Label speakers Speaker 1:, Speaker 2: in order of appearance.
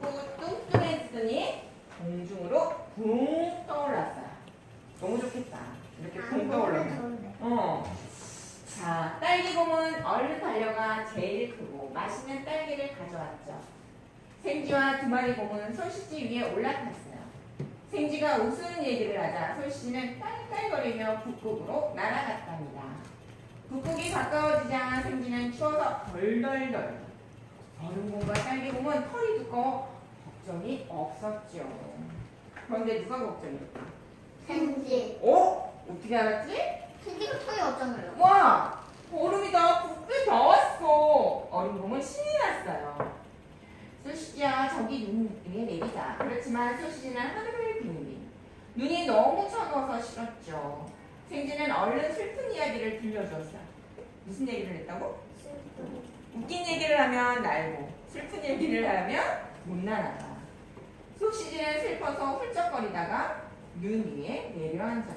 Speaker 1: 붓고 뚱뚱해지더니 공중으로 붕 떠올랐어요. 너무 좋겠다. 이렇게 붕 떠올라면.
Speaker 2: 좋은데.
Speaker 1: 어. 자, 딸기곰은 얼른 달려가 제일 크고 맛있는 딸기를 가져왔죠. 생쥐와 두 마리 곰은 솔시지 위에 올라탔어요. 생쥐가 웃으는 얘기를 하자 솔시지는 딸딸거리며 북극으로 날아갔답니다. 북극이 가까워지자 생쥐는 추워서 덜덜덜. 얼음곰과 딸기곰은 털이 두꺼워 걱정이 없었죠. 그런데 누가 걱정일까?
Speaker 2: 생지.
Speaker 1: 어? 어떻게 알았지?
Speaker 2: 생지가 털이 없잖아요.
Speaker 1: 와! 얼음이 다 붓게 다 왔어. 얼음곰은 신이 났어요. 소시지야 저기 눈 위에 내리자. 그렇지만 소시지는 하늘을 빙빙. 눈이 너무 차가워서 싫었죠. 생지는 얼른 슬픈 이야기를 들려줬어요. 무슨 얘기를 했다고? 웃긴 얘기를 하면 날고 슬픈 얘기를 하면 못 날아가. 소시지는 슬퍼서 훌쩍거리다가 눈 위에 내려앉았죠.